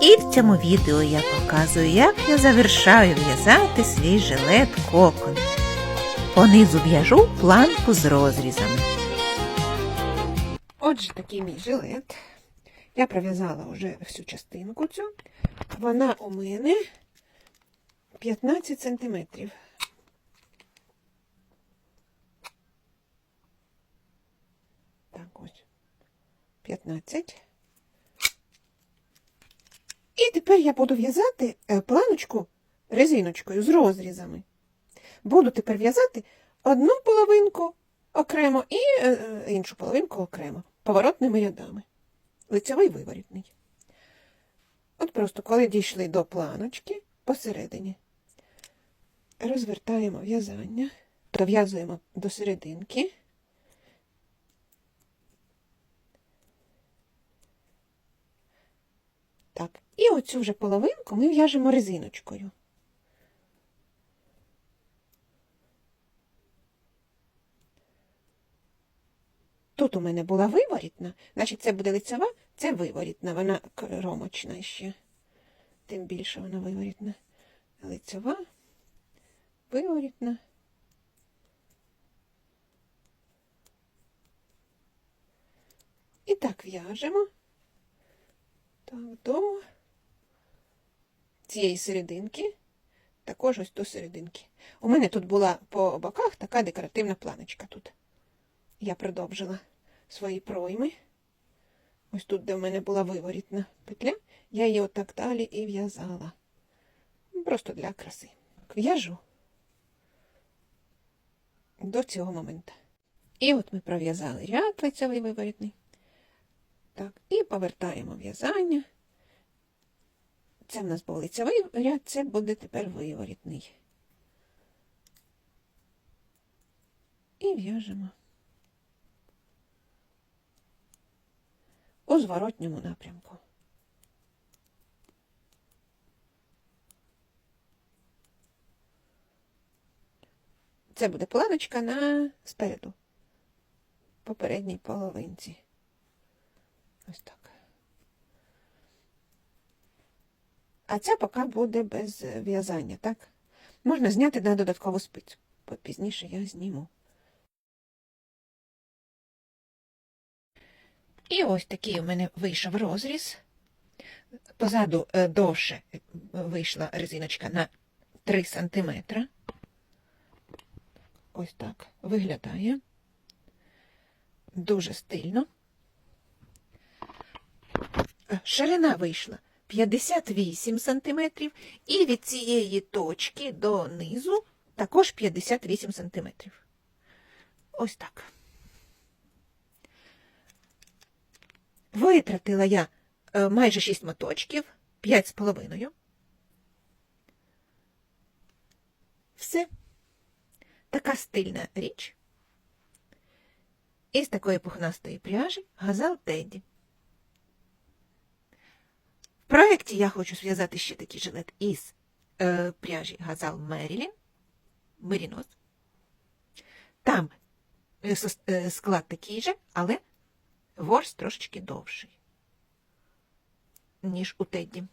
І в цьому відео я показую, як я завершаю в'язати свій жилет кокон. Понизу в'яжу планку з розрізами. Отже, такий мій жилет. Я пров'язала вже всю частинку цю. Вона у мене 15 сантиметрів. Так ось. 15. І тепер я буду в'язати е, планочку резиночкою з розрізами. Буду тепер в'язати одну половинку окремо і е, е, іншу половинку окремо, поворотними рядами. Лицевий виворітний. От просто коли дійшли до планочки посередині, розвертаємо в'язання, дов'язуємо до серединки. Так, і оцю вже половинку ми в'яжемо резиночкою. Тут у мене була виворітна, значить це буде лицева, це виворітна, вона кромочна ще. Тим більше вона виворітна. Лицева, виворітна. І так в'яжемо. Так, до цієї серединки, також ось до серединки. У мене тут була по боках така декоративна планочка тут. Я продовжила свої пройми. Ось тут, де в мене була виворітна петля, я її отак далі і в'язала. Просто для краси. В'яжу до цього моменту. І от ми пров'язали ряд лицевий виворітний. Так, і повертаємо в'язання. Це в нас був лицевий ряд, це буде тепер виворітний. І в'яжемо. у зворотньому напрямку. Це буде планочка на спереду, попередній половинці. Ось так. А ця поки буде без в'язання, так? Можна зняти на додаткову спицю. Пізніше я зніму. І ось такий у мене вийшов розріз. Позаду е, довше вийшла резиночка на 3 см. Ось так виглядає. Дуже стильно. Ширина вийшла 58 см, і від цієї точки до низу також 58 см. Ось так. Витратила я е, майже 6 моточків, 5 з половиною. Все. Така стильна річ. Із такої пухнастої пряжі газал Теді. Проєкті я хочу зв'язати ще такий жилет із е, пряжі газал Мерілін. Мерінос. Там е, е, склад такий же, але ворс трошечки довший, ніж у Тедді.